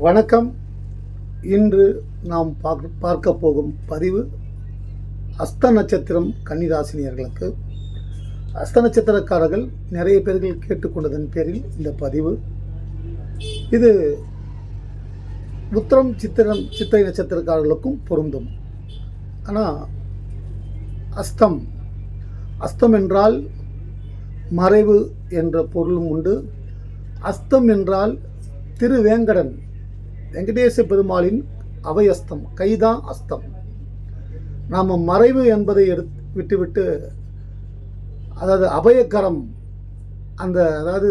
வணக்கம். இன்று நாம் பார்க்க பார்க்க போகும் பதிவு அஸ்த நட்சத்திரம் கன்னிராசினியர்களுக்கு. அஸ்த நட்சத்திரக்காரர்கள் நிறைய பேர்கள் கேட்டுக்கொண்டதன் பேரில் இந்த பதிவு. இது உத்திரம் சித்திரம் சித்திரை நட்சத்திரக்காரர்களுக்கும் பொருந்தும். ஆனால் அஸ்தம் அஸ்தம் என்றால் மறைவு என்ற பொருளும் உண்டு. அஸ்தம் என்றால் திருவேங்கடன் வெங்கடேச பெருமாளின் அவையஸ்தம் கைதான் அஸ்தம். நாம் மறைவு என்பதை எடுத்து விட்டுவிட்டு அதாவது அபயக்கரம் அந்த அதாவது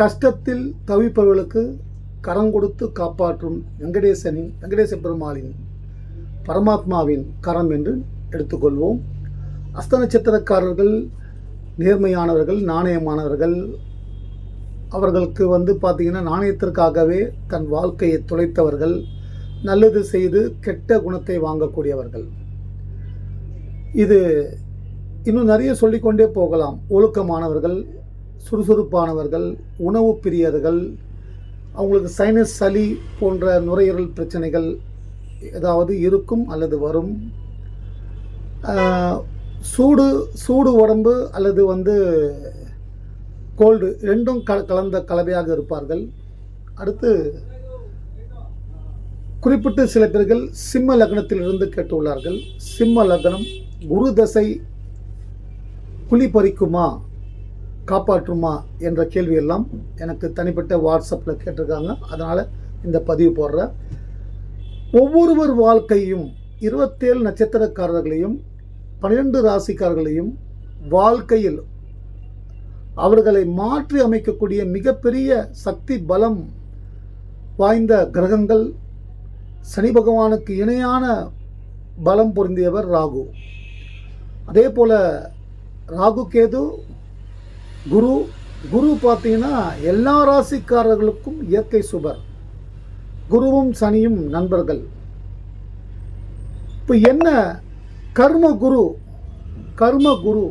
கஷ்டத்தில் தவிப்பவர்களுக்கு கரம் கொடுத்து காப்பாற்றும் வெங்கடேசனின் வெங்கடேச பெருமாளின் பரமாத்மாவின் கரம் என்று எடுத்துக்கொள்வோம். அஸ்த நட்சத்திரக்காரர்கள் நேர்மையானவர்கள் நாணயமானவர்கள் அவர்களுக்கு வந்து பார்த்திங்கன்னா நாணயத்திற்காகவே தன் வாழ்க்கையை துளைத்தவர்கள் நல்லது செய்து கெட்ட குணத்தை வாங்கக்கூடியவர்கள். இது இன்னும் நிறைய சொல்லிக்கொண்டே போகலாம். ஒழுக்கமானவர்கள் சுறுசுறுப்பானவர்கள் உணவு பிரியர்கள் அவங்களுக்கு சைனஸ் சளி போன்ற நுரையீரல் பிரச்சனைகள் ஏதாவது இருக்கும் அல்லது வரும். சூடு சூடு உடம்பு அல்லது வந்து கோல்டு ரெண்டும் கல கலந்த கலவையாக இருப்பார்கள். அடுத்து குறிப்பிட்டு சில பேர்கள் சிம்ம லக்னத்திலிருந்து கேட்டுள்ளார்கள். சிம்ம லக்னம் குரு தசை குழி பறிக்குமா காப்பாற்றுமா என்ற கேள்வியெல்லாம் எனக்கு தனிப்பட்ட வாட்ஸ்அப்பில் கேட்டிருக்காங்க. அதனால் இந்த பதிவு போடுறேன். ஒவ்வொருவர் வாழ்க்கையும் இருபத்தேழு நட்சத்திரக்காரர்களையும் பன்னிரெண்டு ராசிக்காரர்களையும் வாழ்க்கையில் அவர்களை மாற்றி அமைக்கக்கூடிய மிகப்பெரிய சக்தி பலம் வாய்ந்த கிரகங்கள் சனி பகவானுக்கு இணையான பலம் பொருந்தியவர் ராகு. அதே போல் ராகு கேது குரு குரு பார்த்தீங்கன்னா எல்லா ராசிக்காரர்களுக்கும் இயற்கை சுபர். குருவும் சனியும் நண்பர்கள். இப்போ என்ன கர்ம குரு கர்ம குரு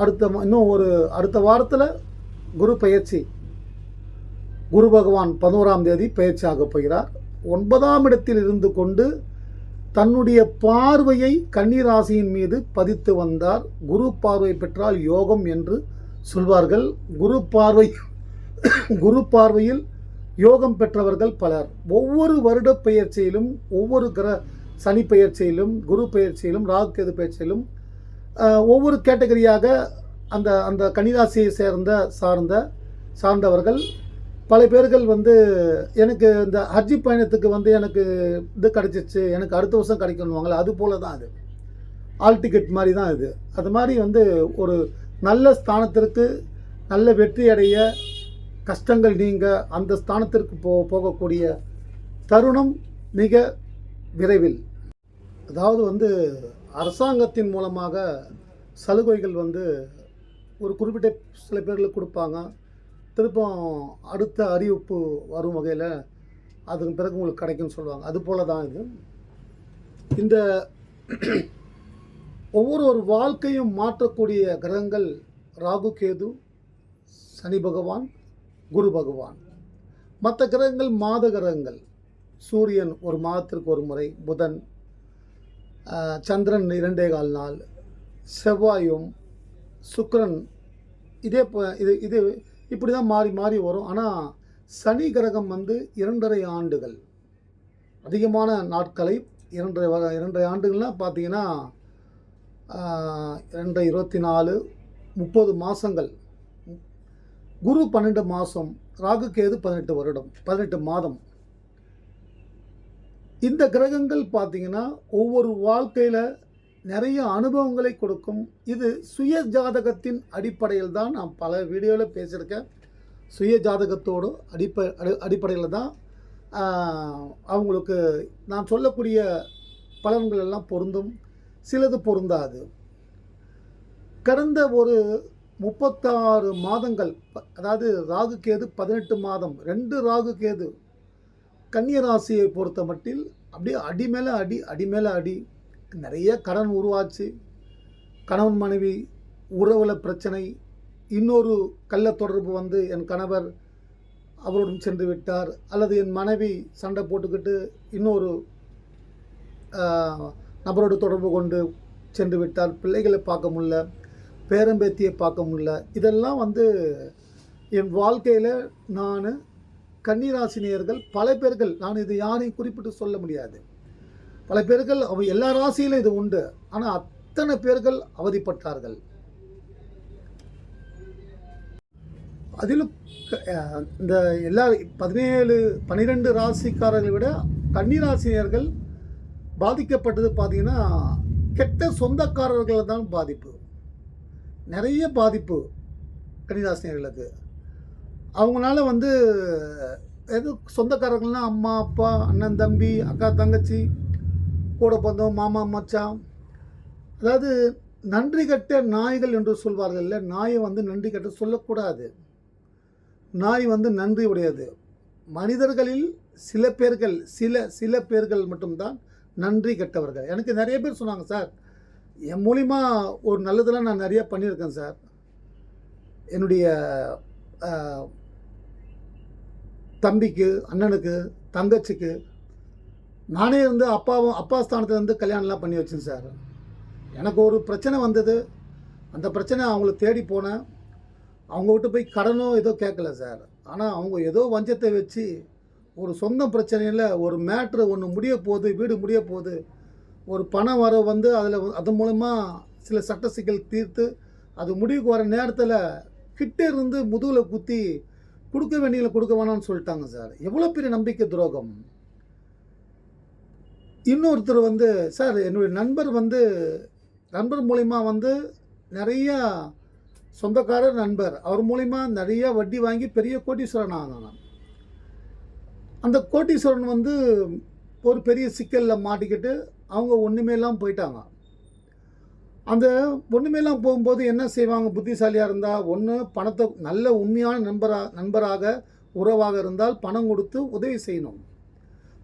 அடுத்த இன்னும் ஒரு அடுத்த வாரத்தில் குரு பயிற்சி. குரு பகவான் பதினோராம் தேதி பயிற்சி ஆகப் போகிறார். ஒன்பதாம் இடத்தில் இருந்து கொண்டு தன்னுடைய பார்வையை கன்னிராசியின் மீது பதித்து வந்தார். குரு பார்வை பெற்றால் யோகம் என்று சொல்வார்கள். குரு பார்வை குரு பார்வையில் யோகம் பெற்றவர்கள் பலர். ஒவ்வொரு வருட பெயர்ச்சியிலும் ஒவ்வொரு கிர சனி பெயர்ச்சியிலும் குரு பெயர்ச்சியிலும் ராகு கேது பெயர்ச்சியிலும் ஒவ்வொரு கேட்டகரியாக அந்த அந்த கன்னிராசியை சேர்ந்த சார்ந்த சார்ந்தவர்கள் பல பேர்கள் வந்து எனக்கு இந்த ஹஜ்ஜி பயணத்துக்கு வந்து எனக்கு இது கிடச்சிச்சு எனக்கு அடுத்த வருஷம் கிடைக்கணுவாங்களே அது போல தான் அது. ஆல் டிக்கெட் மாதிரி தான் இது. அது மாதிரி வந்து ஒரு நல்ல ஸ்தானத்திற்கு நல்ல வெற்றி அடைய கஷ்டங்கள் நீங்க அந்த ஸ்தானத்திற்கு போ போகக்கூடிய தருணம் மிக விரைவில். அதாவது வந்து அரசாங்கத்தின் மூலமாக சலுகைகள் வந்து ஒரு குறிப்பிட்ட சில பேர்களுக்கு கொடுப்பாங்க. திருப்பம் அடுத்த அறிவிப்பு வரும் வகையில் அதுக்கு பிறகு உங்களுக்கு கிடைக்கும்னு சொல்லுவாங்க. அது போல் தான் இது. இந்த ஒவ்வொரு ஒரு வாழ்க்கையும் மாற்றக்கூடிய கிரகங்கள் ராகு கேது சனி பகவான் குரு பகவான். மற்ற கிரகங்கள் மாத கிரகங்கள். சூரியன் ஒரு மாதத்திற்கு ஒரு முறை புதன் சந்திரன் இரண்டே கால் நாள் செவ்வாயும் சுக்கரன் இதே இது இது இப்படி தான் மாறி மாறி வரும். ஆனால் சனி கிரகம் வந்து இரண்டரை ஆண்டுகள். அதிகமான நாட்களை இரண்டரை வ- இரண்டரை ஆண்டுகள்னால் பார்த்தீங்கன்னா ஆஹ், இரண்டரை இருபத்தி நாலு முப்பது மாதங்கள் குரு பன்னெண்டு மாதம் ராகு கேது பதினெட்டு வருடம் பதினெட்டு மாதம். இந்த கிரகங்கள் பார்த்தீங்கன்னா ஒவ்வொரு வாழ்க்கையில் நிறைய அனுபவங்களை கொடுக்கும். இது சுய ஜாதகத்தின் அடிப்படையில் தான் நான் பல வீடியோவில் பேசியிருக்கேன். சுய ஜாதகத்தோடு அடிப்ப அடி அடிப்படையில் தான் அவங்களுக்கு நான் சொல்லக்கூடிய பலன்கள் எல்லாம் பொருந்தும். சிலது பொருந்தாது. கடந்த ஒரு முப்பத்தாறு மாதங்கள் அதாவது ராகு கேது பதினெட்டு மாதம் ரெண்டு ராகு கேது கன்னியராசியை பொறுத்த மட்டில் அப்படியே அடி மேலே அடி அடி மேலே அடி. நிறைய கடன் உருவாச்சு. கணவன் மனைவி உறவுல பிரச்சனை. இன்னொரு கள்ள தொடர்பு வந்து என் கணவர் அவருடன் சென்று விட்டார். அல்லது என் மனைவி சண்டை போட்டுக்கிட்டு இன்னொரு நபரோடு தொடர்பு கொண்டு சென்று விட்டார். பிள்ளைகளை பார்க்க முடில பேரம்பேத்தியை பார்க்க முடில இதெல்லாம் வந்து என் வாழ்க்கையில் நான் கன்னிராசினியர்கள் பல பேர்கள் நான் இது யாரையும் குறிப்பிட்டு சொல்ல முடியாது. பல பேர்கள் அவ எல்லா ராசியிலும் இது உண்டு. ஆனால் அத்தனை பேர்கள் அவதிப்பட்டார்கள். அதிலும் க- இந்த எல்லா பதினேழு பன்னிரெண்டு ராசிக்காரர்களை விட கன்னிராசினியர்கள் பாதிக்கப்பட்டது பார்த்தீங்கன்னா கெட்ட சொந்தக்காரர்கள் தான் பாதிப்பு. நிறைய பாதிப்பு கன்னிராசினியர்களுக்கு. அவங்களால வந்து எது சொந்தக்காரர்கள்னால் அம்மா அப்பா அண்ணன் தம்பி அக்கா தங்கச்சி கூட பந்தம் மாமா மச்சான். அதாவது நன்றி கட்ட நாய்கள் என்று சொல்வார்கள் இல்லை நாயை வந்து நன்றி கட்ட சொல்லக்கூடாது. நாய் வந்து நன்றி உடையது. மனிதர்களில் சில பேர்கள் சில சில பேர்கள் மட்டும்தான் நன்றி கெட்டவர்கள். எனக்கு நிறைய பேர் சொன்னாங்க சார் என் மூலிமா ஒரு நல்லதெல்லாம் நான் நிறைய பண்ணியிருக்கேன் சார். என்னுடைய தம்பிக்கு அண்ணனுக்கு தங்கச்சிக்கு. நானே இருந்து அப்பாவும் அப்பா ஸ்தானத்துலேருந்து கல்யாணம்லாம் பண்ணி வச்சேன் சார். எனக்கு ஒரு பிரச்சனை வந்தது. அந்த பிரச்சனை அவங்கள தேடி போனேன். அவங்க விட்டு போய் கடனோ ஏதோ கேட்கல சார். ஆனால் அவங்க ஏதோ வஞ்சத்தை வச்சு ஒரு சொந்த பிரச்சனையில் ஒரு மேட்ரு ஒன்று முடிய போகுது வீடு முடிய போகுது. ஒரு பணம் வர வந்து அதில் அது மூலமாக சில சட்ட சிக்கல் தீர்த்து அது முடிவுக்கு வர நேரத்தில் கிட்டே இருந்து முதுகில் குத்தி கொடுக்க வேண்டியதில் கொடுக்க வேணாம்னு சொல்லிட்டாங்க சார். எவ்வளோ பெரிய நம்பிக்கை துரோகம். இன்னொருத்தர் வந்து சார் என்னுடைய நண்பர் வந்து நண்பர் மூலிமா வந்து நிறையா சொந்தக்காரர் நண்பர். அவர் மூலிமா நிறைய வட்டி வாங்கி பெரிய கோட்டீஸ்வரன் ஆனாங்க. அந்த கோட்டீஸ்வரன் வந்து ஒரு பெரிய சிக்கலில் மாட்டிக்கிட்டு அவங்க ஒன்றுமே இல்லாமல் போயிட்டாங்க. அந்த ஒன்றுமேலாம் போகும்போது என்ன செய்வாங்க? புத்திசாலியாக இருந்தால் ஒன்று பணத்தை நல்ல உண்மையான நண்பராக நண்பராக உறவாக இருந்தால் பணம் கொடுத்து உதவி செய்யணும்.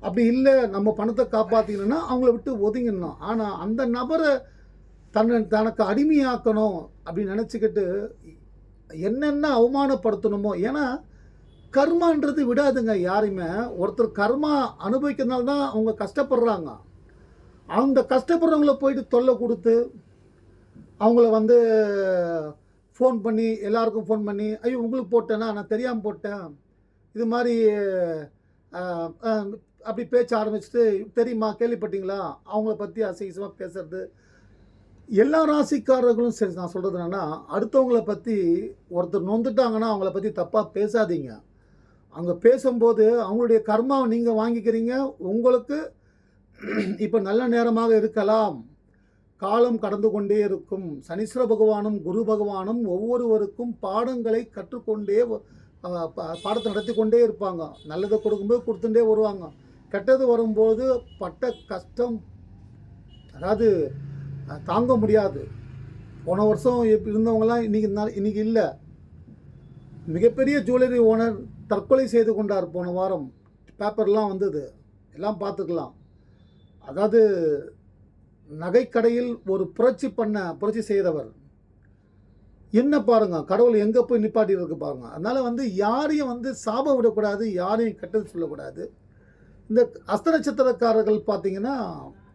அப்படி இல்லை நம்ம பணத்தை காப்பாற்றிக்கணும்னா அவங்கள விட்டு ஒதுங்கிடணும். ஆனால் அந்த நபரை தன்னை தனக்கு அடிமையாக்கணும் அப்படின்னு நினச்சிக்கிட்டு என்னென்ன அவமானப்படுத்தணுமோ ஏன்னா கர்மான்றது விடாதுங்க யாரையுமே. ஒருத்தர் கர்மா அனுபவிக்கிறதுனால தான் அவங்க கஷ்டப்படுறாங்க. அந்த கஷ்டப்படுறவங்கள போயிட்டு தொல்லை கொடுத்து அவங்கள வந்து ஃபோன் பண்ணி எல்லாருக்கும் ஃபோன் பண்ணி ஐயோ உங்களுக்கு போட்டேன்னா நான் தெரியாமல் போட்டேன். இது மாதிரி அப்படி பேச்ச ஆரம்பிச்சுட்டு தெரியுமா? கேள்விப்பட்டீங்களா? அவங்கள பற்றி அசிங்கமாக பேசுறது. எல்லா ராசிக்காரர்களும் சரி நான் சொல்கிறது என்னென்னா அடுத்தவங்கள பற்றி ஒருத்தர் நொந்துட்டாங்கன்னா அவங்கள பற்றி தப்பாக பேசாதீங்க. அவங்க பேசும்போது அவங்களுடைய கர்மாவை நீங்கள் வாங்கிக்கிறீங்க. உங்களுக்கு இப்போ நல்ல நேரமாக இருக்கலாம். காலம் கடந்து கொண்டே இருக்கும். சனீஸ்வர பகவானும் குரு பகவானும் ஒவ்வொருவருக்கும் பாடங்களை கற்றுக்கொண்டே பா- பாடத்தை நடத்தி கொண்டே இருப்பாங்க. நல்லதை கொடுக்கும்போது கொடுத்துட்டே வருவாங்க. கெட்டது வரும்போது பட்ட கஷ்டம் அதாவது தாங்க முடியாது. போன வருஷம் இருந்தவங்களாம் இன்றைக்கி இன்றைக்கி இல்லை. மிகப்பெரிய ஜுவல்லரி ஓனர் தற்கொலை செய்து கொண்டார் போன வாரம். பேப்பர்லாம் வந்தது. எல்லாம் பார்த்துக்கலாம். அதாவது நகைக்கடையில் ஒரு புரட்சி பண்ண புரட்சி செய்தவர். என்ன பாருங்க கடவுள் எங்கே போய் நிப்பாட்டி இருக்கு பாருங்க. அதனால் வந்து யாரையும் வந்து சாபம் விடக்கூடாது யாரையும் கெட்டது சொல்லக்கூடாது. இந்த அஸ்த நட்சத்திரக்காரர்கள் பார்த்தீங்கன்னா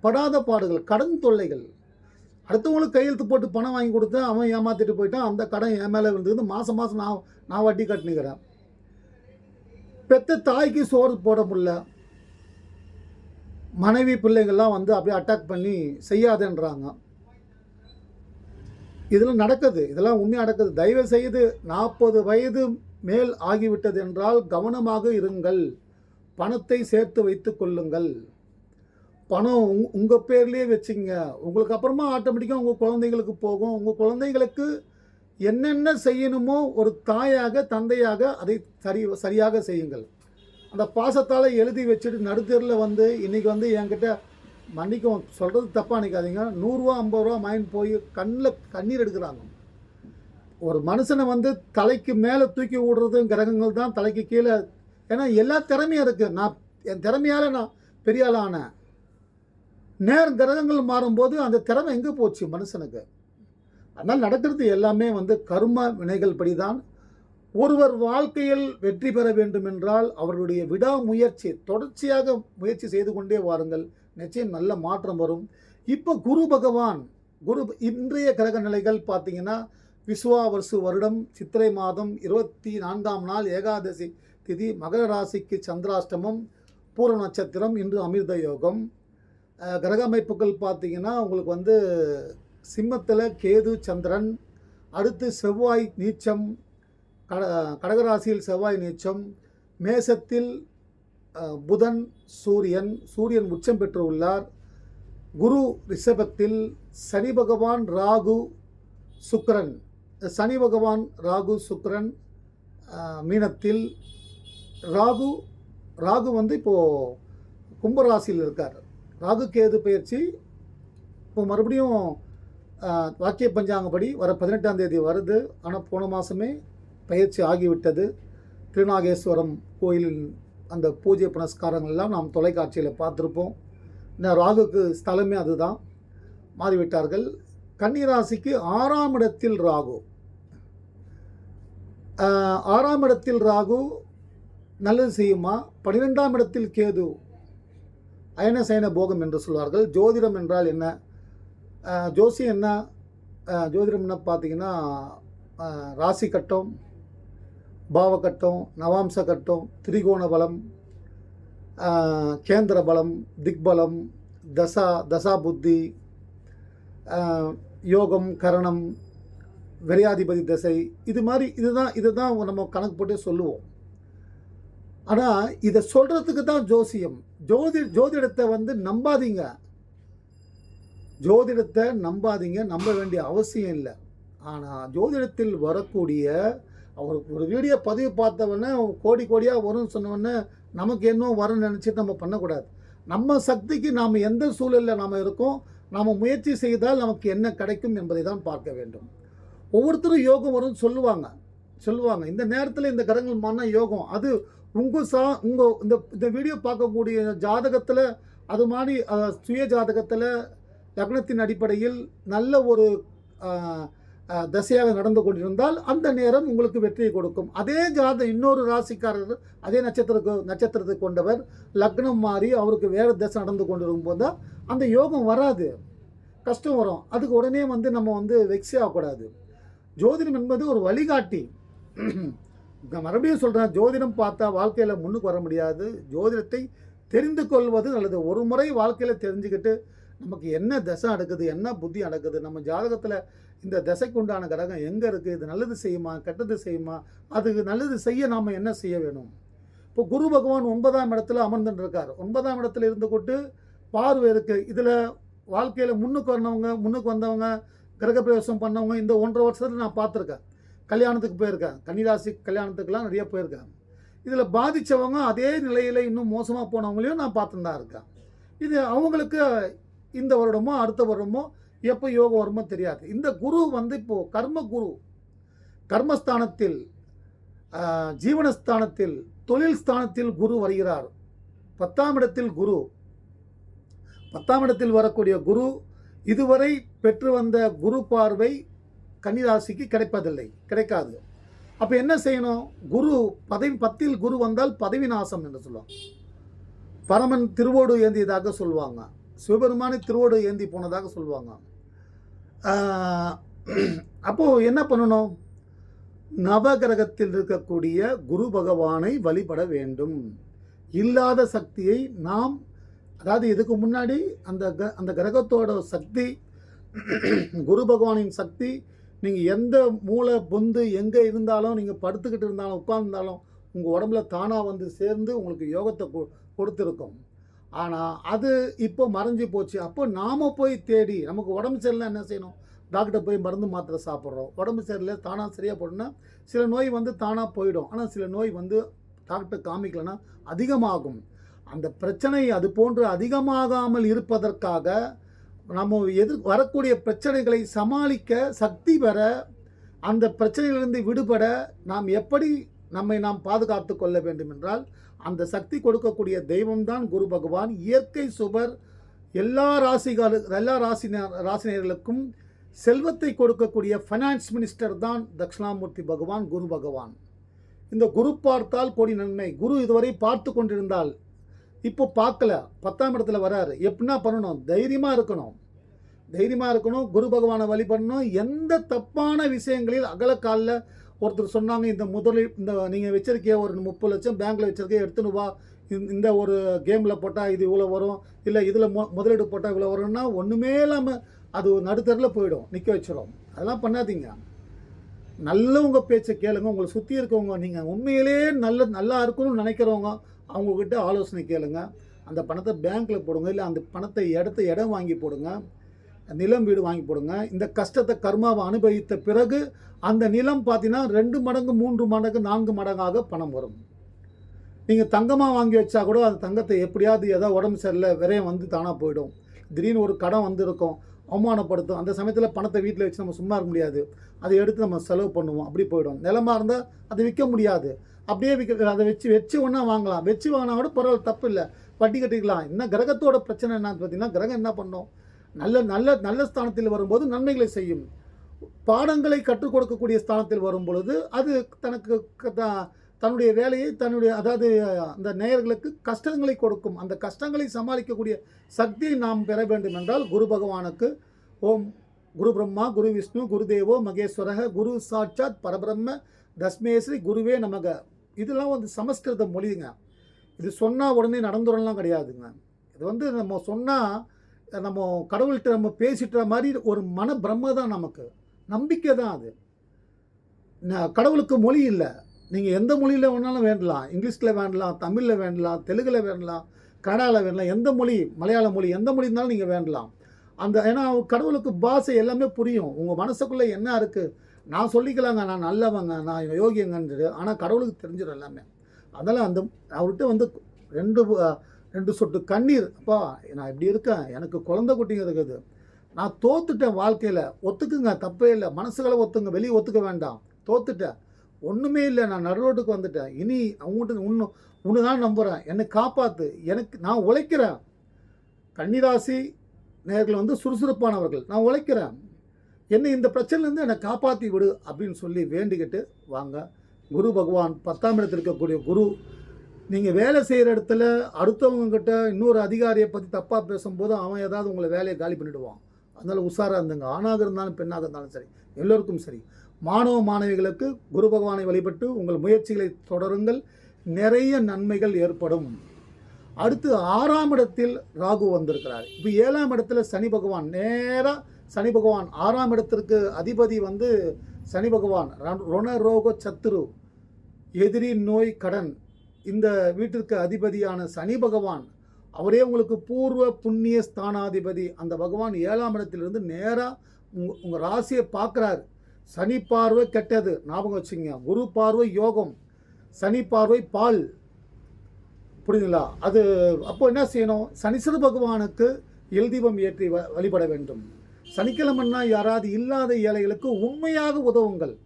படாத பாடுகள் கடன் தொல்லைகள். அடுத்தவங்களுக்கு கையெழுத்து போட்டு பணம் வாங்கி கொடுத்து அவன் ஏமாத்திட்டு போயிட்டான் அந்த கடன் என் மேலே விழுந்தது மாதம் மாதம் நான் நான் வட்டி கட்டினுக்கிறேன். பெத்த தாய்க்கு சோறு போட முடியல. மனைவி பிள்ளைங்கள்லாம் வந்து அப்படியே அட்டாக் பண்ணி செய்யாதுன்றாங்க. இதெல்லாம் நடக்குது. இதெல்லாம் உண்மையாக நடக்குது. தயவு செய்து நாற்பது வயது மேல் ஆகிவிட்டது என்றால் கவனமாக இருங்கள். பணத்தை சேர்த்து வைத்து கொள்ளுங்கள். பணம் உங் உங்கள் பேர்லேயே வச்சுங்க. உங்களுக்கு அப்புறமா ஆட்டோமேட்டிக்காக உங்கள் குழந்தைங்களுக்கு போகும். உங்கள் குழந்தைங்களுக்கு என்னென்ன செய்யணுமோ ஒரு தாயாக தந்தையாக அதை சரி சரியாக செய்யுங்கள். அந்த பாசத்தால் எழுதி வச்சுட்டு நடுத்தெருவில் வந்து இன்றைக்கி வந்து என்கிட்ட மன்னிக்கும் சொல்கிறது தப்பாக நினைக்காதீங்க. நூறுரூவா ஐம்பது ரூபா மைண்ட் போய் கண்ணில் கண்ணீர் எடுக்கிறாங்க. ஒரு மனுஷனை வந்து தலைக்கு மேலே தூக்கி விடுறது கிரகங்கள் தான் தலைக்கு கீழே. ஏன்னா எல்லா திறமையும் இருக்குது நான் என் திறமையால் நான் பெரிய ஆள் ஆனேன். நேர் கிரகங்கள் மாறும்போது அந்த திறமை எங்கே போச்சு மனுஷனுக்கு? அதனால் நடக்கிறது எல்லாமே வந்து கர்ம வினைகள் படி தான் ஒருவர் வாழ்க்கையில் வெற்றி பெற வேண்டும் என்றால் அவர்களுடைய விடாமுயற்சி தொடர்ச்சியாக முயற்சி செய்து கொண்டே வாருங்கள். நிச்சயம் நல்ல மாற்றம் வரும். இப்போ குரு பகவான் குரு இன்றைய கிரக நிலைகள் பார்த்தீங்கன்னா விஸ்வாவர்சு வருடம் சித்திரை மாதம் இருபத்தி நான்காம் நாள் ஏகாதசி திதி மகர ராசிக்கு சந்திராஷ்டமம் பூர்ண நட்சத்திரம் இன்று அமிர்த யோகம். கிரக அமைப்புகள் பார்த்தீங்கன்னா உங்களுக்கு வந்து சிம்மத்தில் கேது சந்திரன் அடுத்து செவ்வாய் நீச்சம் கட கடகராசியில் செவ்வாய் நீச்சம். மேசத்தில் புதன் சூரியன் சூரியன் உச்சம் பெற்று உள்ளார் குரு ரிஷபத்தில் சனி பகவான் ராகு சுக்கரன். சனி பகவான் ராகு சுக்கரன் மீனத்தில். ராகு ராகு வந்து இப்போது கும்பராசியில் இருக்கார். ராகு கேது பயிற்சி இப்போ மறுபடியும் வாக்கிய பஞ்சாங்கப்படி வர பதினெட்டாம் தேதி வருது. ஆனால் போன மாதமே பயிற்சி ஆகிவிட்டது. திருநாகேஸ்வரம் கோயிலின் அந்த பூஜை புனஸ்காரங்கள் எல்லாம் நாம் தொலைக்காட்சியில் பார்த்துருப்போம். இந்த ராகுக்கு ஸ்தலமே அதுதான். மாறிவிட்டார்கள். கன்னிராசிக்கு ஆறாம் இடத்தில் ராகு. ஆறாம் இடத்தில் ராகு நல்லது செய்யுமா? பன்னிரெண்டாம் இடத்தில் கேது. அயனசயன போகம் என்று சொல்வார்கள். ஜோதிடம் என்றால் என்ன? ஆஹ், ஜோசியம் என்ன? ஆஹ், ஜோதிடம் என்ன பார்த்தீங்கன்னா ராசி கட்டம். பாவகட்டம் நவாம்ச கட்டம் திரிகோண பலம் கேந்திர பலம் திக்பலம் தசா தசா புத்தி யோகம் கரணம் விரையாதிபதி தசை இது மாதிரி இதுதான் இதுதான் நம்ம கணக்கு போட்டு சொல்லுவோம். ஆனால் இதை சொல்கிறதுக்கு தான் ஜோசியம். ஜோதி ஜோதிடத்தை வந்து நம்பாதீங்க. ஜோதிடத்தை நம்பாதீங்க நம்ப வேண்டிய அவசியம் இல்லை. ஆனால் ஜோதிடத்தில் வரக்கூடிய அவர் ஒரு வீடியோ பதிவு பார்த்தவொடனே கோடி கோடியாக வரும்னு சொன்னோடனே நமக்கு என்ன வரும்னு நினச்சிட்டு நம்ம பண்ணக்கூடாது. நம்ம சக்திக்கு நாம் எந்த சூழலில் நாம் இருக்கோம் நாம் முயற்சி செய்தால் நமக்கு என்ன கிடைக்கும் என்பதை தான் பார்க்க வேண்டும். ஒவ்வொருத்தரும் யோகம் வரும்னு சொல்லுவாங்க. சொல்லுவாங்க. இந்த நேரத்தில் இந்த கிரகங்கள் மாறினா யோகம். அது உங்கள் சா உங்கள் இந்த இந்த வீடியோ பார்க்கக்கூடிய ஜாதகத்தில் அது மாதிரி சுய ஜாதகத்தில் லக்னத்தின் அடிப்படையில் நல்ல ஒரு தசையாக நடந்து கொண்டிருந்தால் அந்த நேரம் உங்களுக்கு வெற்றியை கொடுக்கும். அதே ஜாத இன்னொரு ராசிக்காரர் அதே நட்சத்திரக்கு நட்சத்திரத்தை கொண்டவர் லக்னம் மாறி அவருக்கு வேறு தசை நடந்து கொண்டிருக்கும் போது தான் அந்த யோகம் வராது. கஷ்டம் வரும். அதுக்கு உடனே வந்து நம்ம வந்து வெக்ஸி ஆகக்கூடாது. ஜோதிடம் என்பது ஒரு வழிகாட்டி. மறுபடியும் சொல்கிறேன் ஜோதிடம் பார்த்தா வாழ்க்கையில் முன்னுக்கு வர முடியாது. ஜோதிடத்தை தெரிந்து கொள்வது நல்லது. ஒரு முறை வாழ்க்கையில் தெரிஞ்சுக்கிட்டு நமக்கு என்ன தசை நடக்குது என்ன புத்தி நடக்குது நம்ம ஜாதகத்தில் இந்த தசைக்கு உண்டான கிரகம் எங்கே இருக்குது இது நல்லது செய்யுமா? கெட்டது செய்யுமா? அதுக்கு நல்லது செய்ய நாம் என்ன செய்ய வேணும்? இப்போ குரு பகவான் ஒன்பதாம் இடத்துல அமர்ந்துட்டு இருக்கார் ஒன்பதாம் இடத்துல இருந்து கொண்டு பார்வை இருக்குது இதில் வாழ்க்கையில் முன்னுக்கு வந்தவங்க முன்னுக்கு வந்தவங்க கிரகப்பிரவேசம் பண்ணவங்க இந்த ஒன்றரை வருஷத்தில் நான் பார்த்துருக்கேன். கல்யாணத்துக்கு போயிருக்கேன். கன்னிராசி கல்யாணத்துக்கெல்லாம் நிறைய போயிருக்கேன். இதில் பாதித்தவங்க அதே நிலையில் இன்னும் மோசமாக போனவங்களையும் நான் பார்த்துன்னு தான் இருக்கேன். இது அவங்களுக்கு இந்த வருடமோ அடுத்த வருடமோ எப்போ யோகம் வருமோ தெரியாது. இந்த குரு வந்து இப்போது கர்ம குரு. கர்மஸ்தானத்தில் ஜீவனஸ்தானத்தில் தொழில் ஸ்தானத்தில் குரு வருகிறார். பத்தாம் இடத்தில் குரு. பத்தாம் இடத்தில் வரக்கூடிய குரு இதுவரை பெற்று வந்த குரு பார்வை கன்னிராசிக்கு கிடைப்பதில்லை கிடைக்காது. அப்போ என்ன செய்யணும்? குரு பதவி பத்தில் குரு வந்தால் பதவி நாசம் என்று சொல்லுவாங்க. பரமன் திருவோடு ஏந்தியதாக சொல்லுவாங்க. சிவபெருமானை திருவோடு ஏந்தி போனதாக சொல்லுவாங்க. அப்போது என்ன பண்ணணும்? நவகிரகத்தில் இருக்கக்கூடிய குரு பகவானை வழிபட வேண்டும். இல்லாத சக்தியை நாம் அதாவது இதுக்கு முன்னாடி அந்த க- அந்த கிரகத்தோட சக்தி குரு பகவானின் சக்தி நீங்கள் எந்த மூளை பொந்து எங்கே இருந்தாலும் நீங்கள் படுத்துக்கிட்டு இருந்தாலும் உட்கார்ந்தாலும் உங்கள் உடம்புல தானாக வந்து சேர்ந்து உங்களுக்கு யோகத்தை கொ ஆனால் அது இப்போ மறைஞ்சு போச்சு. அப்போ நாம் போய் தேடி நமக்கு உடம்பு சரியில்லை என்ன செய்யணும்? டாக்டர் போய் மருந்து மாத்திரை சாப்பிட்றோம். உடம்பு சரியில்லை தானாக சரியாக போடணும்னா சில நோய் வந்து தானாக போயிடும். ஆனால் சில நோய் வந்து டாக்டர் காமிக்கலைன்னா அதிகமாகும். அந்த பிரச்சனை அது போன்று அதிகமாகாமல் இருப்பதற்காக நம்ம எதிர் வரக்கூடிய பிரச்சனைகளை சமாளிக்க சக்தி பெற அந்த பிரச்சனையிலிருந்து விடுபட நாம் எப்படி நம்மை நாம் பாதுகாத்து கொள்ள வேண்டும் என்றால் அந்த சக்தி கொடுக்கக்கூடிய தெய்வம்தான் குரு பகவான். இயற்கை சுவர் எல்லா ராசிகாலு எல்லா ராசினர் ராசினியர்களுக்கும் செல்வத்தை கொடுக்கக்கூடிய ஃபைனான்ஸ் மினிஸ்டர் தான் தட்சிணாமூர்த்தி பகவான் குரு பகவான். இந்த குரு பார்த்தால் கோடி நன்மை. குரு இதுவரை பார்த்து கொண்டிருந்தால் இப்போ பார்க்கல. பத்தாம் இடத்துல வராரு. எப்படின்னா பண்ணணும். தைரியமாக இருக்கணும். தைரியமாக இருக்கணும். குரு பகவானை வழிபடணும். எந்த தப்பான விஷயங்களில் அகலக்காலில் ஒருத்தர் சொன்னாங்க இந்த முதலில் இந்த நீங்கள் வச்சிருக்கிய ஒரு முப்பது லட்சம் பேங்க்கில் வச்சுருக்கிய எடுத்துன்னு வா. இந்த- இந்த ஒரு கேமில் போட்டால் இது இவ்வளோ வரும் இல்லை இதில் மொ முதலீடு போட்டால் இவ்வளோ வரும்னா ஒன்றுமே இல்லாமல் அது நடுத்தரில் போயிடும் நிற்க வச்சிடும் அதெல்லாம் பண்ணாதீங்க. நல்லவங்க பேச்சை கேளுங்க உங்களை சுற்றி இருக்கவங்க நீங்கள் உண்மையிலே நல்ல நல்லா இருக்கணும்னு நினைக்கிறவங்க அவங்கக்கிட்ட ஆலோசனை கேளுங்க. அந்த பணத்தை பேங்க்கில் போடுங்க இல்லை அந்த பணத்தை இடத்த இடம் வாங்கி போடுங்க. நிலம் வீடு வாங்கி போடுங்க. இந்த கஷ்டத்தை கர்மாவை அனுபவித்த பிறகு அந்த நிலம் பார்த்தீங்கன்னா ரெண்டு மடங்கு மூன்று மடங்கு நான்கு மடங்காக பணம் வரும். நீங்கள் தங்கமாக வாங்கி வச்சா கூட அந்த தங்கத்தை எப்படியாவது ஏதோ உடம்பு சரியில்லை விரயம் வந்து தானாக போயிடும். திடீர்னு ஒரு கடன் வந்திருக்கும் அவமானப்படுத்தும். அந்த சமயத்தில் பணத்தை வீட்டில் வச்சு நம்ம சும்மா இருக்க முடியாது. அதை எடுத்து நம்ம செலவு பண்ணுவோம். அப்படி போயிடும். நிலமாக இருந்தால் அதை விற்க முடியாது. அப்படியே விற்க அதை வச்சு வச்சு ஒன்றா வாங்கலாம். வச்சு வாங்கினா கூட பரவாயில்ல தப்பு இல்லை. வட்டி கட்டிக்கலாம். என்ன கிரகத்தோட பிரச்சனை என்னன்னு பார்த்தீங்கன்னா கிரகம் என்ன பண்ணும்? நல்ல நல்ல நல்ல ஸ்தானத்தில் வரும்போது நன்மைகளை செய்யும். பாடங்களை கற்றுக் கொடுக்கக்கூடிய ஸ்தானத்தில் வரும் பொழுது அது தனக்கு க- த- தன்னுடைய வேலையை தன்னுடைய அதாவது அந்த நேயர்களுக்கு கஷ்டங்களை கொடுக்கும். அந்த கஷ்டங்களை சமாளிக்கக்கூடிய சக்தியை நாம் பெற வேண்டும் என்றால் குரு பகவானுக்கு ஓம் குரு பிரம்மா குரு விஷ்ணு குருதேவோ மகேஸ்வரக குரு சாட்சாத் பரபிரம்ம தஸ்மேஸ்ரீ குருவே நமக. இதெல்லாம் வந்து சமஸ்கிருத மொழிங்க. இது சொன்னால் உடனே நடந்துடலாம் கிடையாதுங்க. இது வந்து நம்ம சொன்னால் நம்ம கடவுள்கிட்ட நம்ம பேசிட்ட மாதிரி ஒரு மன பிரம்ம தான் நமக்கு. நம்பிக்கை தான் அது. நான் கடவுளுக்கு மொழி இல்லை. நீங்கள் எந்த மொழியில் வேணாலும் வேண்டலாம். இங்கிலீஷில் வேண்டலாம் தமிழில் வேண்டலாம் தெலுங்கில் வேண்டலாம் கன்னடாவில் வேண்டலாம் எந்த மொழி மலையாள மொழி எந்த மொழி இருந்தாலும் நீங்கள் வேண்டலாம். அந்த ஏன்னா கடவுளுக்கு பாஷை எல்லாமே புரியும். உங்கள் மனசுக்குள்ளே என்ன இருக்குது நான் சொல்லிக்கலாங்க நான் நல்லவங்க நான் யோகியங்கன்றது. ஆனால் கடவுளுக்கு தெரிஞ்சிடும் எல்லாமே. அதனால் அந்த அவர்கிட்ட வந்து ரெண்டு ரெண்டு சொட்டு கண்ணீர். அப்பா நான் இப்படி இருக்கேன். எனக்கு குழந்தை குட்டிங்க இருக்குது. நான் தோத்துட்டேன் வாழ்க்கையில். ஒத்துக்குங்க. தப்பே இல்லை. மனசுகளை ஒத்துங்க. வெளியே ஒத்துக்க வேண்டாம். தோத்துட்டேன். ஒன்றுமே இல்லை. நான் நடுரோட்டுக்கு வந்துட்டேன். இனி அவங்ககிட்ட இன்னும் ஒன்று தான் நம்புகிறேன் என்னை காப்பாற்று எனக்கு நான் உழைக்கிறேன். கன்னிராசி நேர்கள் வந்து சுறுசுறுப்பானவர்கள். நான் உழைக்கிறேன். என்னை இந்த பிரச்சனையிலேருந்து என்னை காப்பாற்றி விடு அப்படின்னு சொல்லி வேண்டிக்கிட்டு வாங்க. குரு பகவான் பத்தாம் இடத்தில் இருக்கக்கூடிய குரு நீங்கள் வேலை செய்கிற இடத்துல அடுத்தவங்கக்கிட்ட இன்னொரு அதிகாரியை பற்றி தப்பாக பேசும்போது அவன் ஏதாவது உங்களை வேலையை காலி பண்ணிவிடுவான் அதனால் உஷாராக இருந்துங்க. ஆணாக இருந்தாலும் பெண்ணாக இருந்தாலும் சரி எல்லோருக்கும் சரி. மாணவ மாணவிகளுக்கு குரு பகவானை வழிபட்டு உங்கள் முயற்சிகளை தொடருங்கள். நிறைய நன்மைகள் ஏற்படும். அடுத்து ஆறாம் இடத்தில் ராகு வந்திருக்கிறார். இப்போ ஏழாம் இடத்துல சனி பகவான் நேராக சனி பகவான் ஆறாம் இடத்திற்கு அதிபதி வந்து சனி பகவான் ரண ரோக சத்துரு எதிரி நோய் கடன் இந்த வீட்டிற்கு அதிபதியான சனி பகவான் அவரே உங்களுக்கு பூர்வ புண்ணிய ஸ்தானாதிபதி. அந்த பகவான் ஏழாம் இடத்திலிருந்து நேராக உங்கள் உங்கள் ராசியை பார்க்குறாரு. சனி பார்வை கெட்டது. ஞாபகம் வச்சுங்க குரு பார்வை யோகம் சனி பார்வை பால். புரியுதுங்களா? அது அப்போ என்ன செய்யணும்? சனீஸ்வர பகவானுக்கு எல் ஏற்றி வ- வழிபட வேண்டும். சனிக்கிழமைன்னா யாராவது இல்லாத ஏழைகளுக்கு உண்மையாக உதவுங்கள்.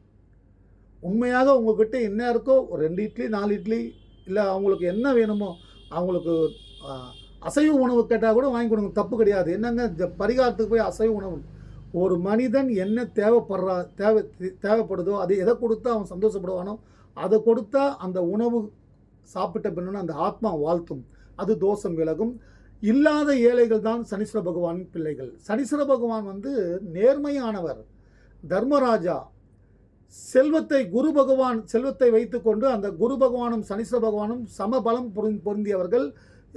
உண்மையாக உங்ககிட்ட என்ன இருக்கோ ஒரு ரெண்டு இட்லி நாலு இட்லி இல்லை அவங்களுக்கு என்ன வேணுமோ அவங்களுக்கு அசைவ உணவு கேட்டால் கூட வாங்கி கொடுங்க. தப்பு கிடையாது. என்னங்க இந்த பரிகாரத்துக்கு போய் அசைவ உணவு? ஒரு மனிதன் என்ன தேவைப்படுறா தேவை தேவைப்படுதோ அது எதை கொடுத்தா அவன் சந்தோஷப்படுவானோ அதை கொடுத்தா அந்த உணவு சாப்பிட்ட பின்னு அந்த ஆத்மா வாழ்த்தும். அது தோஷம் விலகும். இல்லாத ஏழைகள் தான் சனீஸ்வர பகவான் பிள்ளைகள். சனீஸ்வர பகவான் வந்து நேர்மையானவர். தர்மராஜா செல்வத்தை குரு பகவான் செல்வத்தை வைத்துக்கொண்டு அந்த குரு பகவானும் சனீஸ்வர பகவானும் சமபலம் பொருந் பொருந்தியவர்கள்.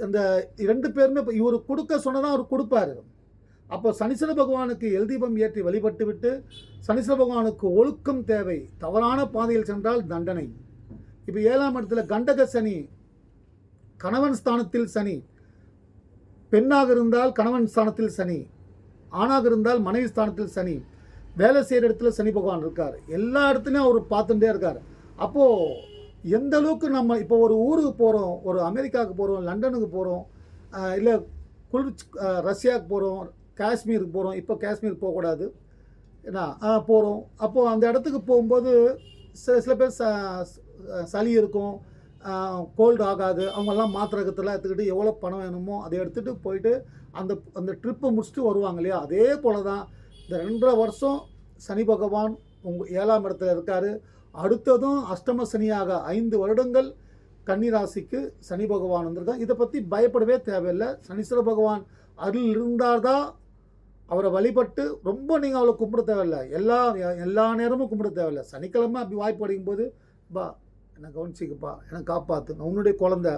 அந்த இரண்டு பேருமே இவர் கொடுக்க சொன்னதான் அவர் கொடுப்பாரு. அப்போ சனீஸ்வர பகவானுக்கு எல்தீபம் ஏற்றி வழிபட்டு விட்டு சனீஸ்வர பகவானுக்கு ஒழுக்கம் தேவை தவறான பாதையில் சென்றால் தண்டனை. இப்போ ஏழாம் இடத்துல கண்டக சனி கணவன் ஸ்தானத்தில் சனி பெண்ணாக இருந்தால் கணவன் ஸ்தானத்தில் சனி ஆணாக இருந்தால் மனைவி ஸ்தானத்தில் சனி வேலை செய்கிற இடத்துல சனி பகவான் இருக்கார். எல்லா இடத்துலையும் அவர் பார்த்துட்டே இருக்கார். அப்போது எந்த அளவுக்கு நம்ம இப்போ ஒரு ஊருக்கு போகிறோம் ஒரு அமெரிக்காவுக்கு போகிறோம் லண்டனுக்கு போகிறோம் இல்லை குளிர்ச்சி ரஷ்யாவுக்கு போகிறோம் காஷ்மீருக்கு போகிறோம் இப்போ காஷ்மீர் போகக்கூடாது என்ன போகிறோம் அப்போது அந்த இடத்துக்கு போகும்போது சில சில பேர் ச சளி இருக்கும் கோல்டு ஆகாது அவங்கெல்லாம் மாத்திரகத்தெல்லாம் எடுத்துக்கிட்டு எவ்வளோ பணம் வேணுமோ அதை எடுத்துகிட்டு போயிட்டு அந்த அந்த ட்ரிப்பை முடிச்சுட்டு வருவாங்க இல்லையா? அதே போல தான் இந்த ரெண்டரை வருஷம் சனி பகவான் உங்கள் ஏழாம் இடத்துல இருக்கார். அடுத்ததும் அஷ்டம சனியாக ஐந்து வருடங்கள் கன்னிராசிக்கு சனி பகவான் வந்திருக்கான் இதை பற்றி பயப்படவே தேவையில்லை. சனீஸ்வர பகவான் அருள் இருந்தால்தான் அவரை வழிபட்டு ரொம்ப நீங்கள் அவளை கும்பிட தேவையில்லை. எல்லா எல்லா நேரமும் கும்பிட தேவையில்ல. சனிக்கிழமை அப்படி வாய்ப்பு அடையும் போது பா என்னை கவனிச்சிக்கப்பா என்னை காப்பாற்று நான் உன்னுடைய குழந்த.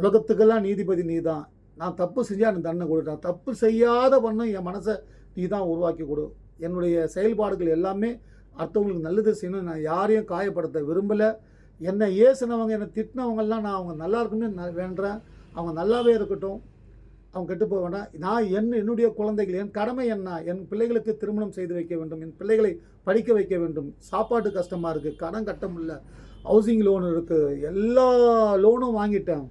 உலகத்துக்கெல்லாம் நீதிபதி நீ தான் நான் தப்பு செஞ்சால் எனக்கு தண்டனை கொடு நான் தப்பு செய்யாத பண்ண என் மனசை நீ தான் உருவாக்கி கொடு. என்னுடைய செயல்பாடுகள் எல்லாமே அடுத்தவங்களுக்கு நல்லது செய்யணும். நான் யாரையும் காயப்படுத்த விரும்பலை. என்னை ஏசுனவங்க என்னை திட்டினவங்கெல்லாம் நான் அவங்க நல்லா இருக்கணும்னு நான் வேண்டுறேன். அவங்க நல்லாவே இருக்கட்டும். அவங்க கெட்டு போக வேண்டாம். நான் என் என்னுடைய குழந்தைகள் என் கடமை என்ன? என் பிள்ளைகளுக்கு திருமணம் செய்து வைக்க வேண்டும். என் பிள்ளைகளை படிக்க வைக்க வேண்டும். சாப்பாட்டு கஷ்டமாக இருக்குது கடன் கட்ட முடியல. ஹவுசிங் லோன் இருக்குது எல்லா லோனும் வாங்கிட்டேன்.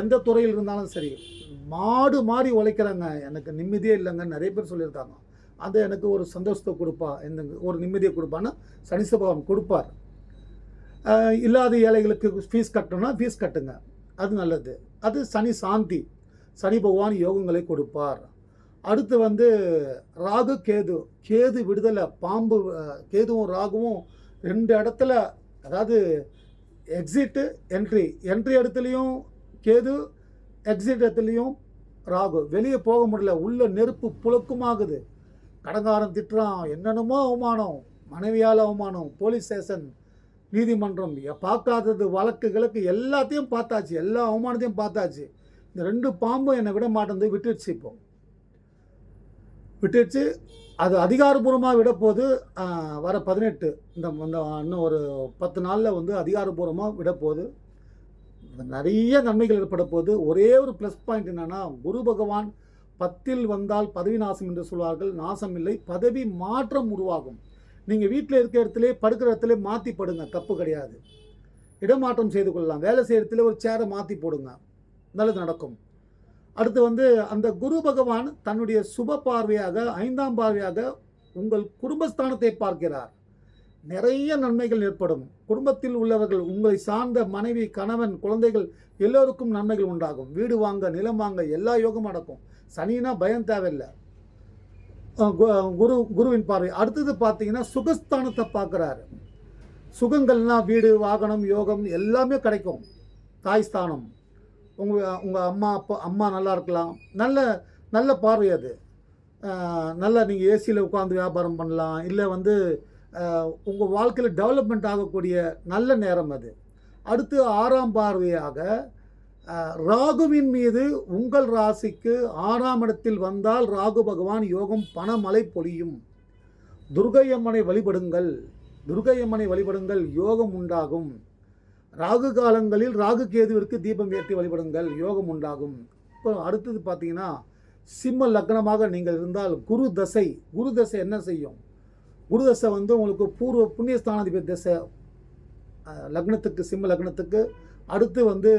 எந்த துறையில் இருந்தாலும் சரி மாடு மாறி உழைக்கிறாங்க எனக்கு நிம்மதியே இல்லைங்க. நிறைய பேர் சொல்லியிருக்காங்க. அது எனக்கு ஒரு சந்தோஷத்தை கொடுப்பா இந்த ஒரு நிம்மதியை கொடுப்பான்னு சனி பகவான் கொடுப்பார். இல்லாத ஏழைகளுக்கு ஃபீஸ் கட்டணும்னா ஃபீஸ் கட்டுங்க. அது நல்லது. அது சனி சாந்தி. சனி பகவான் யோகங்களை கொடுப்பார். அடுத்து வந்து ராகு கேது. கேது விடுதலை பாம்பு கேதுவும் ராகுவும் ரெண்டு இடத்துல அதாவது எக்ஸிட்டு என்ட்ரி என்ட்ரி இடத்துலையும் கேது எக்ஸிட் இடத்துலையும் ராகு. வெளியே போக முடியல. உள்ள நெருப்பு புழக்கமாகுது. கடங்காரன் திட்டுறான். என்னென்னமோ அவமானம். மனைவியால் அவமானம். போலீஸ் ஸ்டேஷன் நீதிமன்றம். பார்க்காதது வழக்கு கிழக்கு எல்லாத்தையும் பார்த்தாச்சு. எல்லா அவமானத்தையும் பார்த்தாச்சு. இந்த ரெண்டு பாம்பும் என்னை விட மாட்டேன் விட்டுடுச்சு இப்போ. விட்டுடுச்சு அது அதிகாரபூர்வமாக விடப்போது வர பதினெட்டு. இந்த இந்த இன்னும் ஒரு பத்து நாளில் வந்து அதிகாரபூர்வமாக விடப்போகுது. நிறைய நன்மைகள் ஏற்பட போது ஒரே ஒரு ப்ளஸ் பாயிண்ட் என்னென்னா குரு பகவான் பத்தில் வந்தால் பதவி நாசம் என்று சொல்வார்கள். நாசம் இல்லை பதவி மாற்றம் உருவாகும். நீங்கள் வீட்டில் இருக்கிற இடத்துல படுக்கிற இடத்துல மாற்றி படுங்க தப்பு கிடையாது. இடமாற்றம் செய்து கொள்ளலாம். வேலை செய்கிற இடத்துல ஒரு சேரை மாற்றி போடுங்க. நல்லது நடக்கும். அடுத்து வந்து அந்த குரு பகவான் தன்னுடைய சுப பார்வையாக ஐந்தாம் பார்வையாக உங்கள் குடும்பஸ்தானத்தை பார்க்கிறார். நிறைய நன்மைகள் ஏற்படும். குடும்பத்தில் உள்ளவர்கள் உங்களை சார்ந்த மனைவி கணவன் குழந்தைகள் எல்லோருக்கும் நன்மைகள் உண்டாகும். வீடு வாங்க நிலம் வாங்க எல்லா யோகமும் நடக்கும். சனினா பயம் தேவையில்லை. கு- குரு குருவின் பார்வை. அடுத்தது பார்த்தீங்கன்னா சுகஸ்தானத்தை பார்க்குறாரு. சுகங்கள்னா வீடு வாகனம் யோகம் எல்லாமே கிடைக்கும். தாய் ஸ்தானம். உங்கள் உங்கள் அம்மா அப்பா அம்மா நல்லா இருக்கலாம். நல்ல நல்ல பார்வை அது. நல்லா நீங்கள் ஏசியில் உட்காந்து வியாபாரம் பண்ணலாம். இல்லை வந்து உங்கள் வாழ்க்கையில் டெவலப்மெண்ட் ஆகக்கூடிய நல்ல நேரம் அது. அடுத்து ஆறாம் பார்வையாக ராகுவின் மீது உங்கள் ராசிக்கு ஆறாம் இடத்தில் வந்தால் ராகு பகவான் யோகம் பணமழை பொழியும். துர்கையம்மனை வழிபடுங்கள். துர்கையம்மனை வழிபடுங்கள் யோகம் உண்டாகும். ராகு காலங்களில் ராகு கேதுவிற்கு தீபம் ஏற்றி வழிபடுங்கள் யோகம் உண்டாகும். இப்போ அடுத்தது பார்த்தீங்கன்னா சிம்ம லக்னமாக நீங்கள் இருந்தால் குரு தசை. குரு தசை என்ன செய்யும்? குரு தசை வந்து உங்களுக்கு பூர்வ புண்ணியஸ்தானாதிபதி தசை லக்னத்துக்கு சிம்ம லக்னத்துக்கு அடுத்து வந்து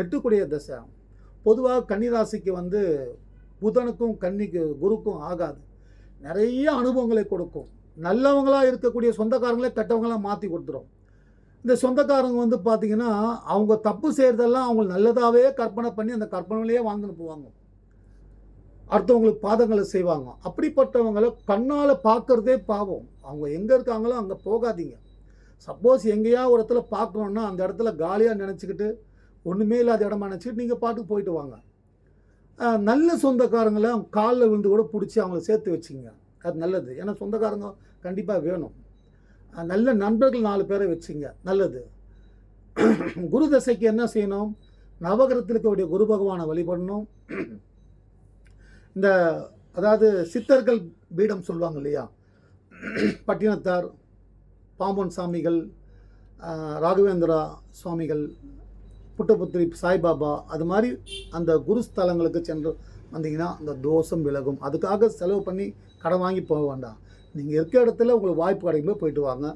எட்டுக்குடைய தசை. பொதுவாக கன்னிராசிக்கு வந்து புதனுக்கும் கன்னிக்கு குருக்கும் ஆகாது. நிறைய அனுபவங்களை கொடுக்கும். நல்லவங்களாக இருக்கக்கூடிய சொந்தக்காரங்களே கெட்டவங்களாக மாற்றி கொடுத்துரும். இந்த சொந்தக்காரங்க வந்து பார்த்திங்கன்னா அவங்க தப்பு செய்கிறதெல்லாம் அவங்க நல்லதாகவே கற்பனை பண்ணி அந்த கற்பனையிலேயே வாழ்ந்துன்னு போவாங்க. அடுத்தவங்களுக்கு பாதங்களை செய்வாங்க. அப்படிப்பட்டவங்களை கண்ணால் பார்க்கறதே பாவம். அவங்க எங்கே இருக்காங்களோ அங்கே போகாதீங்க. சப்போஸ் எங்கேயா ஒரு இடத்துல பார்க்கணுன்னா அந்த இடத்துல காலியாக நினச்சிக்கிட்டு ஒன்றுமே இல்லாத இடமா நினச்சிக்கிட்டு நீங்கள் பாட்டுக்கு போயிட்டு வாங்க. நல்ல சொந்தக்காரங்களை காலில் விழுந்து கூட பிடிச்சி அவங்கள சேர்த்து வச்சுங்க. அது நல்லது. ஏன்னா சொந்தக்காரங்க கண்டிப்பாக வேணும். நல்ல நண்பர்கள் நாலு பேரை வச்சுங்க. நல்லது. குரு தசைக்கு என்ன செய்யணும்? நவகிரகத்தில் இருக்கக்கூடிய குரு பகவானை வழிபடணும். இந்த அதாவது சித்தர்கள் பீடம் சொல்லுவாங்க இல்லையா? பட்டினத்தார் பாம்பன் சாமிகள் ராகவேந்திரா சுவாமிகள் புட்டபுத்திரி சாய்பாபா அது மாதிரி அந்த குரு ஸ்தலங்களுக்கு சென்று வந்தீங்கன்னா அந்த தோஷம் விலகும். அதுக்காக செலவு பண்ணி கடன் வாங்கி போக வேண்டாம். நீங்கள் இருக்க இடத்துல உங்களுக்கு வாய்ப்பு கிடைக்கும்போது போயிட்டு வாங்க.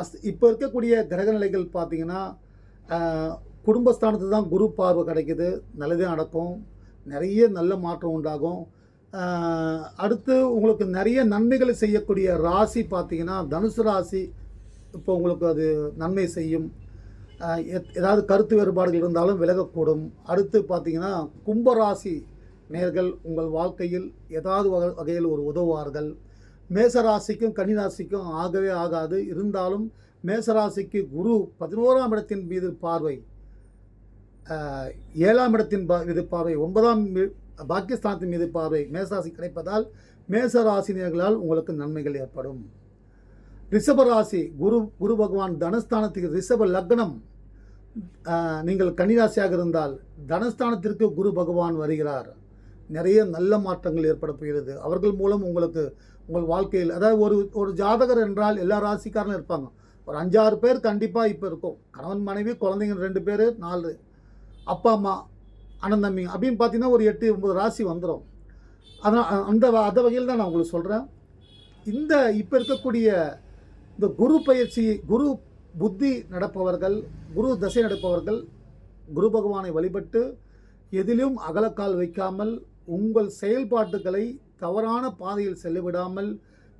அஸ் இப்போ இருக்கக்கூடிய கிரக நிலைகள் பார்த்தீங்கன்னா குடும்பஸ்தானத்து தான் குரு பார்வை கிடைக்குது. நல்லதே நடக்கும். நிறைய நல்ல மாற்றம் உண்டாகும். அடுத்து உங்களுக்கு நிறைய நன்மைகளை செய்யக்கூடிய ராசி பார்த்தீங்கன்னா தனுசு ராசி இப்போ உங்களுக்கு அது நன்மை செய்யும். எத்- ஏதாவது கருத்து வேறுபாடுகள் இருந்தாலும் விலகக்கூடும். அடுத்து பார்த்தீங்கன்னா கும்பராசி நேர்கள் உங்கள் வாழ்க்கையில் ஏதாவது வகை- வகையில் ஒரு உதவுவார்கள். மேச ராசிக்கும் ஆகவே ஆகாது. இருந்தாலும் மேசராசிக்கு குரு பதினோராம் இடத்தின் மீது பார்வை. ஏழாம் இடத்தின் பா- மீது பார்வை ஒன்பதாம் பாகிஸ்தானத்தின் மீது பார்வை மேசராசி கிடைப்பதால் மேசராசினியர்களால் உங்களுக்கு நன்மைகள் ஏற்படும். ரிஷபராசி குரு குரு பகவான் தனஸ்தானத்துக்கு ரிஷப லக்னம் நீங்கள் கன்னிராசியாக இருந்தால் தனஸ்தானத்திற்கு குரு பகவான் வருகிறார். நிறைய நல்ல மாற்றங்கள் ஏற்பட போகிறது. அவர்கள் மூலம் உங்களுக்கு உங்கள் வாழ்க்கையில் அதாவது ஒரு ஒரு ஜாதகர் என்றால் எல்லா ராசிக்காரனும் இருப்பாங்க. ஒரு அஞ்சாறு பேர் கண்டிப்பாக இப்போ இருக்கும். கணவன் மனைவி குழந்தைங்க ரெண்டு பேர் நாலு. அப்பா அம்மா அண்ணன் தம்பிங்க அப்படின்னு பார்த்தீங்கன்னா ஒரு எட்டு ஒம்பது ராசி வந்துடும் அதான் அந்த வ- அந்த வகையில் தான் நான் உங்களுக்கு சொல்கிறேன் இந்த இப்போ இருக்கக்கூடிய இந்த குரு பயிற்சி குரு புத்தி நடப்பவர்கள் குரு தசை நடப்பவர்கள் குரு பகவானை வழிபட்டு எதிலும் அகலக்கால் வைக்காமல் உங்கள் செயல்பாட்டுகளை தவறான பாதையில் செல்லவிடாமல்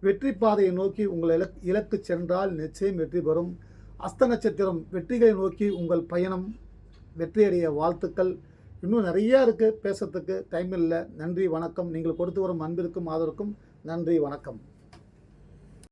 வெற்றி பாதையை நோக்கி உங்கள் இலக் இலக்கு சென்றால் நிச்சயம் வெற்றி பெறும். அஸ்த நட்சத்திரம் வெற்றிகளை நோக்கி உங்கள் பயணம் வெற்றியடைய வாழ்த்துக்கள். இன்னும் நிறையா இருக்குது பேசுறதுக்கு. டைம் இல்லை. நன்றி வணக்கம். நீங்கள் கொடுத்து வரும் அன்பிற்கும் ஆதரவுக்கும் நன்றி வணக்கம்.